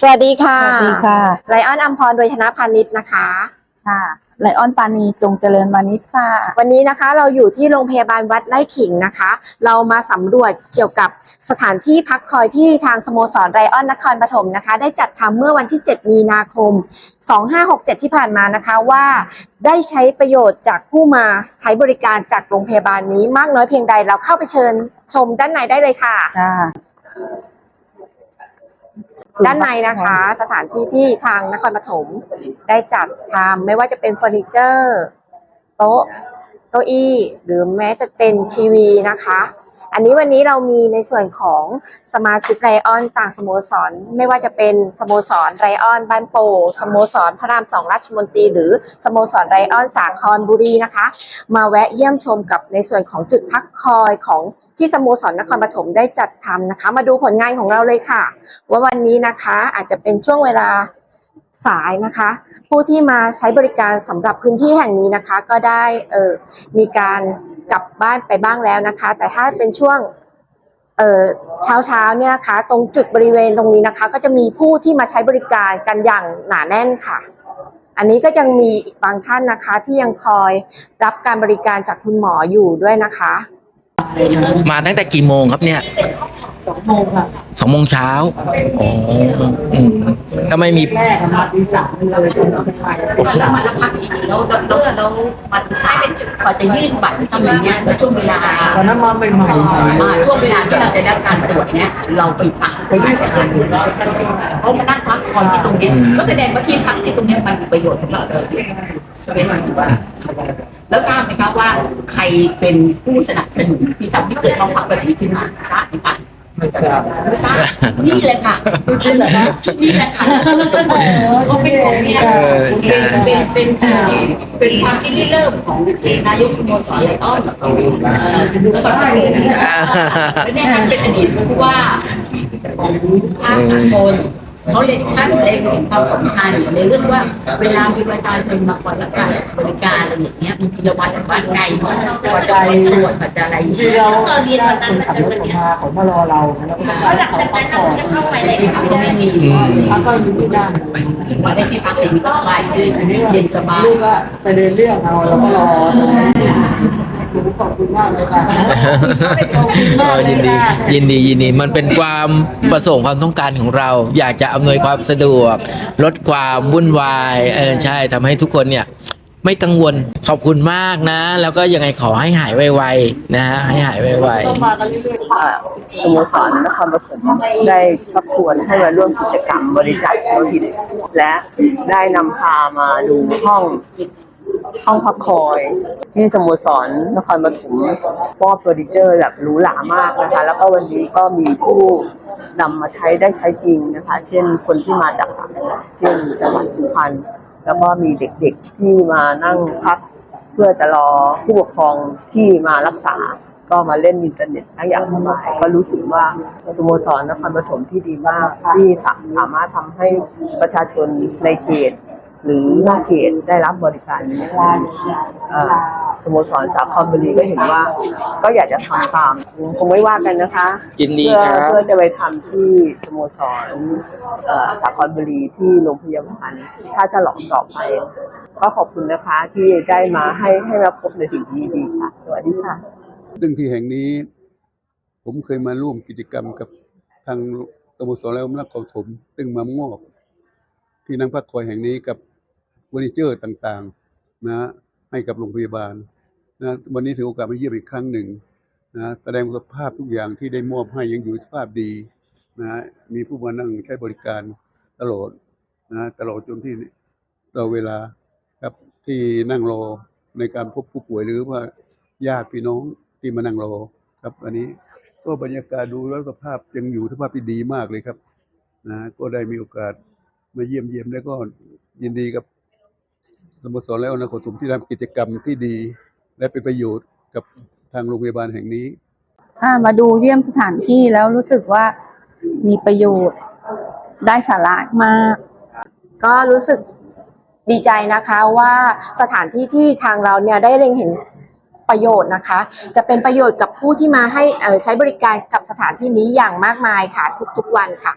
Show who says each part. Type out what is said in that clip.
Speaker 1: สวัสดีค่ะ
Speaker 2: สวัสดีค่ะ
Speaker 1: ไลออนอัมพรโดยธนพานิชนะคะ
Speaker 2: ค่ะ ไลออนปานีจงเจริญวานิชค่ะ
Speaker 1: วันนี้นะคะเราอยู่ที่โรงพยาบาลวัดไร่ขิงนะคะ เรามาสำรวจเกี่ยวกับสถานที่พักคอยที่ทางสโมสรไรออนนครปฐมนะคะ ได้จัดทำเมื่อวันที่ 7 มีนาคม 2567 ที่ผ่านมานะคะว่าได้ใช้ประโยชน์จากผู้มาใช้บริการจากโรงพยาบาลนี้มากน้อยเพียงใดเราเข้าไปเชิญชมด้านในได้เลยค่ะ
Speaker 2: ค่ะ
Speaker 1: ด้านในนะคะ สถานที่ที่ทางนครปฐมได้จัดทำไม่ว่าจะเป็นเฟอร์นิเจอร์ โต๊ะเก้าอี้ หรือแม้จะเป็นทีวีนะคะ อันนี้วันนี้เรามีในส่วนของสมาชิกไรออนต่างสโมสร ไม่ว่าจะเป็นสโมสรไรออนบ้านโปสโมสรพระรามสองราชมนตรีหรือสโมสรไรออนสาครบุรีนะคะ มาแวะเยี่ยมชมกับในส่วนของจุดพักคอยของที่สโมสรนครปฐมได้จัดทำนะคะ มาดูผลงานของเราเลยค่ะ ว่าวันนี้นะคะอาจจะเป็นช่วงเวลาสายนะคะ ผู้ที่มาใช้บริการสำหรับพื้นที่แห่งนี้นะคะ ก็ได้ออมีการ กลับบ้านไปบ้างแล้วนะคะ แต่ถ้าเป็นช่วงเเช้าเช้าเนี่ยนะคะตรงจุดบริเวณตรงนี้นะคะ ก็จะมีผู้ที่มาใช้บริการกันอย่างหนาแน่นค่ะ อันนี้ก็ยังมีอีกบางท่านนะคะที่ยังคอยรับการบริการจากคุณหมออยู่ด้วยนะคะ
Speaker 3: มาตั้งแต่กี่โมงครับเนี่ย
Speaker 2: สองโมงค่ะ
Speaker 3: สองโมงเช้าอ๋ออืมถ้าไม่มี
Speaker 2: แรกมาตีสามเลยจนเอาไปไป
Speaker 4: แล้วมาแล้วพักอีกแล้วแล้วแล้วแล้วมาถึงสายกว่าจะยื่นบัตรทำอย่างเงี้ยแล้วช่วงเวลา
Speaker 2: ตอนนั้นมาใหม่ๆ
Speaker 4: อ่าช่วงเวลาที่เราจะได้รับการตรวจเนี้ยเราไปพักไปยื่นเอกสารเพราะมานั่งพักคอยที่ตรงเนี้ยก็แสดงว่าที่พักที่ตรงเนี้ยมันมีประโยชน์สำหรับเราใช่ไหมว่า แล้วทราบไหมครับว่าใครเป็นผู้สนับสนุนที่ทำให้เกิดห้องพักแบบนี้ขึ้นมาทราบไหมคะ
Speaker 2: ไม่ทราบ
Speaker 4: ไม่ทราบนี่เลยค่ะนี่แหละค่ะนี่แหละค่ะเขาเป็นของเนี่ย
Speaker 3: เออใช่
Speaker 4: เป็นเป็นเป็นเอ่อเป็นความคิดริเริ่มของนายกสโมสรไลออนเอ่อซึ่งก็ต้องเลยนะคะและเนี่ยท่านเป็นอดีตผู้ว่าของภาคสากล เขาเลยท่านเลยเห็นความสำคัญในเรื่องว่าเวลามีประชาชนมาขอรับการบริการอะไรอย่างเงี้ยบางทีเราวัดบ้านไกลเนาะกว่าจะไปตรวจกว่าจะอะไรอย่าง
Speaker 2: ที่
Speaker 4: เงี้ย
Speaker 2: เรา
Speaker 4: เออเรียนวันนั้น
Speaker 2: ขับรถออกมาเขามารอเราแล้วก็
Speaker 4: แล้วหลังจากนั้นเราจะเข้าไปในพักก็ไม่มี
Speaker 3: อืม
Speaker 2: พักก็อยู่ที่นั่น
Speaker 4: มาได้ที่พักเองก็สบายขึ้นเย็นสบาย
Speaker 2: ลูกก็ไปเดินเรื่องเอาแล้วก็รอตรงนั้น ขอบคุณมากเลยค่ะขอบคุณ
Speaker 3: เอ
Speaker 2: มาก
Speaker 3: อ
Speaker 2: เล
Speaker 3: ยิ
Speaker 2: ย
Speaker 3: นดี
Speaker 2: ค่ะ
Speaker 3: ยินดียินดี มันเป็นความประสงค์ความต้องการของเรา อยากจะอำนวยความสะดวก ลดความวุ่นวายเออใช่ทำให้ทุกคนเนี่ย ไม่กังวลขอบคุณมากนะ แล้วก็ยังไงขอให้หายไวๆนะฮะให้หายไว
Speaker 2: ต้องมากันเรื่อยๆ
Speaker 5: อ่าสโมสรนครปฐมได้ชักชวนให้มาร่วมกิจกรรมบริจาคโลหิตและได้นำพามาดูห้อง ห้องพักคอยที่สโมสรนครปฐมมอบเฟอร์นิเจอร์แบบหรูหรามากนะคะ แล้วก็วันนี้ก็มีผู้นำมาใช้ได้ใช้จริงนะคะ เช่นคนที่มาจากต่างจังหวัดเช่นจังหวัดสุพรรณแล้วก็มีเด็กๆที่มานั่งพัก เพื่อจะรอผู้ปกครองที่มารักษา ก็มาเล่นอินเทอร์เน็ตทั้งอย่างสบายก็รู้สึกว่าสโมสรนครปฐมที่ดีมากที่สาสามารถทำให้ประชาชนในเขต หรือนอกเขตได้รับบริการนี้เอ่อสโมสรสาครบุรีก็เห็นว่า ก็อยากจะทำตามคงไม่ว่ากันนะคะ
Speaker 3: ๆยินดี
Speaker 5: เพื่อ
Speaker 3: ครับ
Speaker 5: เพื่อจะไปทำที่สโมสรเอ่อสาครบุรีที่โรงพยาบาลท่าฉลองต่อไป ก็ขอบคุณนะคะที่ได้มาให้ให้มาพบในสิ่งที่ดีค่ะสวัสดีค่ะ
Speaker 6: ซึ่งที่แห่งนี้ ผมเคยมาร่วมกิจกรรมกับทางสโมสรแล้วนักของถม ซึ่งมามอบที่นั่งพักคอยแห่งนี้กับ เฟอร์นิเจอร์ต่างๆนะให้กับโรงพยาบาลนะวันนี้ถือโอกาสมาเยี่ยมอีกครั้งหนึ่งนะแสดงสภาพทุกอย่างที่ได้มอบให้ยังอยู่สภาพดีนะมีผู้มานั่งใช้บริการตลอดนะตลอดจนที่ตลอเวลาครับที่นั่งรอในการพบผู้ป่วยหรือว่าญาติพี่น้องที่มานั่งรอครับอันนี้ก็บรรยากาศดูแล้วสภาพยังอยู่สภาพที่ดีมากเลยครับนะก็ได้มีโอกาสมาเยี่ยมเยี่ยมแล้วก็ยินดีกับ สโมสรแล้วนะขอสมที่ทำกิจกรรมที่ดี และเป็นประโยชน์กับทางโรงพยาบาลแห่งนี้
Speaker 2: ค่ะมาดูเยี่ยมสถานที่แล้วรู้สึกว่ามีประโยชน์ได้สาระมาก
Speaker 1: ก็รู้สึกดีใจนะคะว่าสถานที่ที่ทางเราเนี่ยได้เล็งเห็นประโยชน์นะคะ จะเป็นประโยชน์กับผู้ที่มาให้ใช้บริการกับสถานที่นี้อย่างมากมายค่ะ ทุกๆวันค่ะ